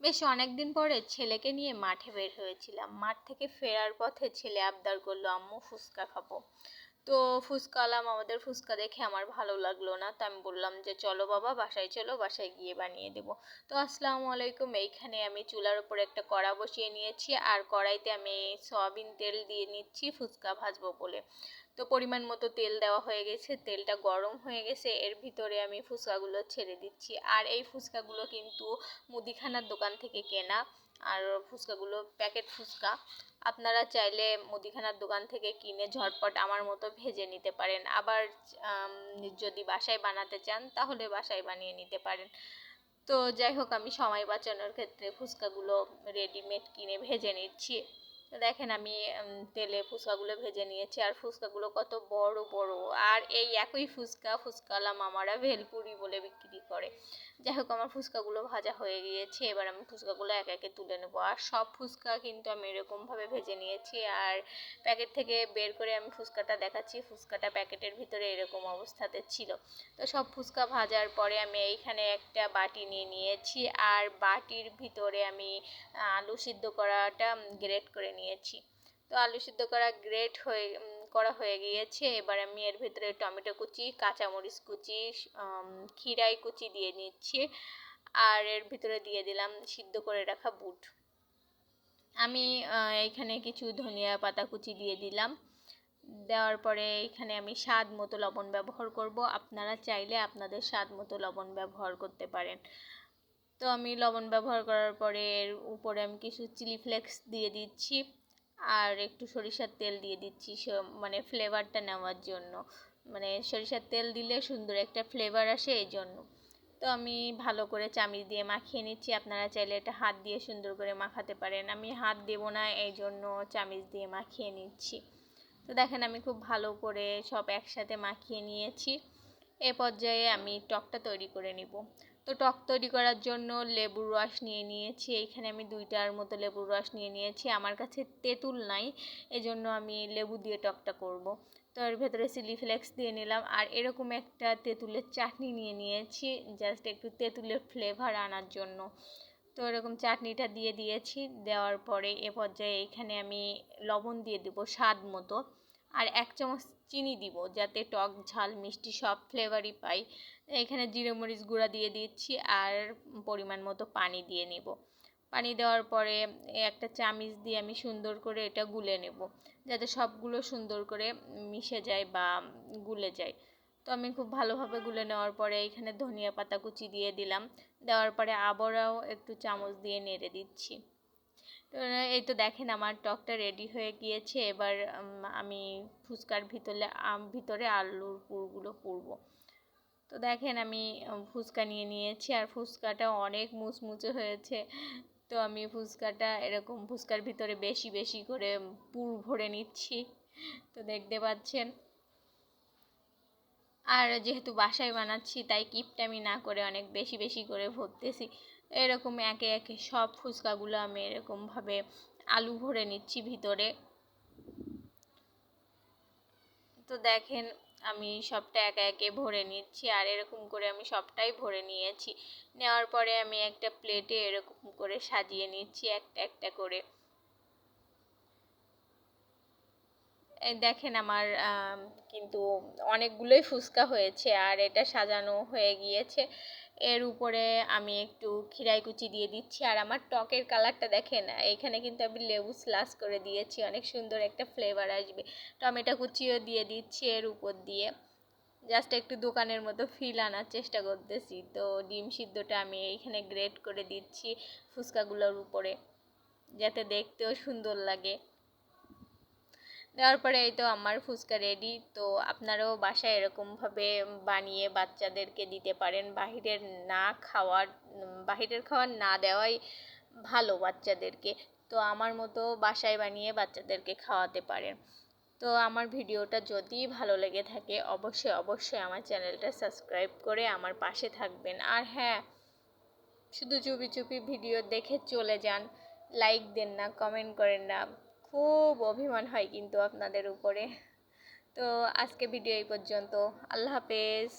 বেশ অনেকদিন পরে ছেলেকে নিয়ে মাঠে বের হয়েছিলাম। মাঠ থেকে ফেরার পথে ছেলে আবদার করল, আম্মু, ফুচকা খাব। তো ফুচকা আলাম, আমাদের ফুচকা দেখে আমার ভালো লাগল না। তো আমি বললাম যে, চলো বাবা, বাসায় চলো, বাসায় গিয়ে বানিয়ে দেবো। তো আসসালামু আলাইকুম, এইখানে আমি চুলার উপর একটা কড়া বসিয়ে নিয়েছি। আর কড়াইতে আমি সয়াবিন তেল দিয়ে নিচ্ছি, ফুচকা ভাজবো বলে। তো পরিমাণ মতো তেল দেওয়া হয়ে গেছে, তেলটা গরম হয়ে গেছে। এর ভিতরে আমি ফুচকাগুলো ছেড়ে দিচ্ছি। আর এই ফুচকাগুলো কিন্তু মুদিখানার দোকান থেকে কেনা। আর ফুচকাগুলো প্যাকেট ফুচকা। আপনারা চাইলে মুদিখানার দোকান থেকে কিনে ঝটপট আমার মতো ভেজে নিতে পারেন। আবার যদি বাসায় বানাতে চান, তাহলে বাসায় বানিয়ে নিতে পারেন। তো যাই হোক, আমি সময় বাঁচানোর ক্ষেত্রে ফুচকাগুলো রেডিমেড কিনে ভেজে নিচ্ছি। দেখেন আমি তেলে ফুচকাগুলো ভেজে নিয়েছি আর ফুচকাগুলো কত বড় বড়। আর এই একই ফুচকা ফুচকালা মামারা ভেলপুরি বলে বিক্রি করে। যাই হোক, আমার ফুচকাগুলো ভাজা হয়ে গিয়েছে, এবার আমি ফুচকাগুলো এক একে তুলে নেব। আর সব ফুচকা কিন্তু আমি এরকমভাবে ভেজে নিয়েছি আর প্যাকেট থেকে বের করে আমি ফুচকাটা দেখাচ্ছি। ফুচকাটা প্যাকেটের ভিতরে এরকম অবস্থাতে ছিল। তো সব ফুচকা ভাজার পরে আমি এইখানে একটা বাটি নিয়ে নিয়েছি। আর বাটির ভিতরে আমি আলু সিদ্ধ করাটা গ্রেট করে নিয়েছি। তো আলু সিদ্ধ করা গ্রেট হয়ে করা হয়ে গিয়েছে। এবার আমি এর ভিতরে টমেটো কুচি, কাঁচামরিচ কুচি খিরাই কুচি দিয়ে নিচ্ছি। আর এর ভিতরে দিয়ে দিলাম সিদ্ধ করে রাখা বুট। আমি এখানে কিছু ধনিয়া পাতা কুচি দিয়ে দিলাম। দেওয়ার পরে এখানে আমি স্বাদ মতো লবণ ব্যবহার করব। আপনারা চাইলে আপনাদের স্বাদ মতো লবণ ব্যবহার করতে পারেন। তো আমি লবণ ব্যবহার করার পরে এর উপরে আমি কিছু চিলি ফ্লেক্স দিয়ে দিচ্ছি আর একটু সরিষার তেল দিয়ে দিচ্ছি মানে ফ্লেভারটা নেওয়ার জন্য। মানে সরিষার তেল দিলে সুন্দর একটা ফ্লেভার আসে এই জন্য তো আমি ভালো করে চামিচ দিয়ে মাখিয়ে নিচ্ছি। আপনারা চাইলে এটা হাত দিয়ে সুন্দর করে মাখাতে পারেন। আমি হাত দেব না এই জন্য চামিচ দিয়ে মাখিয়ে নিচ্ছি। তো দেখেন আমি খুব ভালো করে সব একসাথে মাখিয়ে নিয়েছি। এ পর্যায়ে আমি টকটা তৈরি করে নিব। তো টক তৈরি করার জন্য লেবুর রস নিয়ে নিয়েছি। এইখানে আমি দুইটার মতো লেবুর রস নিয়ে নিয়েছি। আমার কাছে তেঁতুল নাই, এজন্য আমি লেবু দিয়ে টকটা করব। তো এর ভেতরে চিলি ফ্লেক্স দিয়ে নিলাম। আর এরকম একটা তেঁতুলের চাটনি নিয়ে নিয়েছি, জাস্ট একটু তেঁতুলের ফ্লেভার আনার জন্য। তো এরকম চাটনিটা দিয়ে দিয়েছি। দেওয়ার পরে এ পর্যায়ে এখানে আমি লবণ দিয়ে দেবো স্বাদ মতো। আর এক চামচ চিনি দিব, যাতে টক, ঝাল, মিষ্টি সব ফ্লেভারই পাই। এখানে জিরে, মরিচ গুঁড়া দিয়ে দিচ্ছি আর পরিমাণ মতো পানি দিয়ে নেব। পানি দেওয়ার পরে একটা চামিচ দিয়ে আমি সুন্দর করে এটা গুলে নেব, যাতে সবগুলো সুন্দর করে মিশে যায় বা গুলে যায়। তো আমি খুব ভালোভাবে গুলে নেওয়ার পরে এখানে ধনিয়া পাতা কুচি দিয়ে দিলাম। দেওয়ার পরে আবারও একটু চামচ দিয়ে নেড়ে দিচ্ছি। তো এই তো দেখেন আমার টকটা রেডি হয়ে গিয়েছে। এবার আমি ফুচকার ভিতরে ভিতরে আলুর পুরগুলো পুরবো তো দেখেন আমি ফুচকা নিয়ে নিয়েছি আর ফুচকাটা অনেক মুচমুচে হয়েছে। তো আমি ফুচকাটা এরকম ফুচকার ভিতরে বেশি বেশি করে পুর ভরে নিচ্ছি। তো দেখতে পাচ্ছেন। আর যেহেতু বাসায় বানাচ্ছি, তাই কিপটামি না করে অনেক বেশি বেশি করে ভরতেছি। এরকম একে একে সব ফুচকাগুলো আমি এরকমভাবে আলু ভরে নিচ্ছি ভিতরে। তো দেখেন, আমি সবটা একে একে ভরে নিচ্ছি আর এরকম করে আমি সবটাই ভরে নিয়েছি। নেওয়ার পরে আমি একটা প্লেটে এরকম করে সাজিয়ে নিচ্ছি একটা একটা করে। দেখেন আমার কিন্তু অনেকগুলোই ফুচকা হয়েছে আর এটা সাজানো হয়ে গিয়েছে। এর উপরে আমি একটু খিরাই কুচি দিয়ে দিচ্ছি। আর আমার টকের কালারটা দেখেন, এখানে কিন্তু আমি লেবু স্লাস করে দিয়েছি, অনেক সুন্দর একটা ফ্লেভার আসবে। টমেটো কুচিও দিয়ে দিচ্ছি এর উপর দিয়ে। জাস্ট একটু দোকানের মতো ফিল আনার চেষ্টা করতেছি। তো ডিম সিদ্ধটা আমি এইখানে গ্রেট করে দিচ্ছি ফুচকাগুলোর উপরে, যাতে দেখতেও সুন্দর লাগে। দেওয়ার পরে এই তো আমার ফুচকা রেডি তো আপনারাও বাসায় এরকমভাবে বানিয়ে বাচ্চাদেরকে দিতে পারেন। বাহিরের না খাওয়ার, বাহিরের খাওয়ার না দেওয়াই ভালো বাচ্চাদেরকে। তো আমার মতো বাসায় বানিয়ে বাচ্চাদেরকে খাওয়াতে পারেন। তো আমার ভিডিওটা যদি ভালো লেগে থাকে, অবশ্যই অবশ্যই আমার চ্যানেলটা সাবস্ক্রাইব করে আমার পাশে থাকবেন। আর হ্যাঁ শুধু চুপি চুপি ভিডিও দেখে চলে যান। লাইক দেন না, কমেন্ট করেন না। খুব অভিমান হয় কিন্তু আপনাদের উপরে। তো আজকে ভিডিও এই পর্যন্ত। আল্লাহ হাফেজ।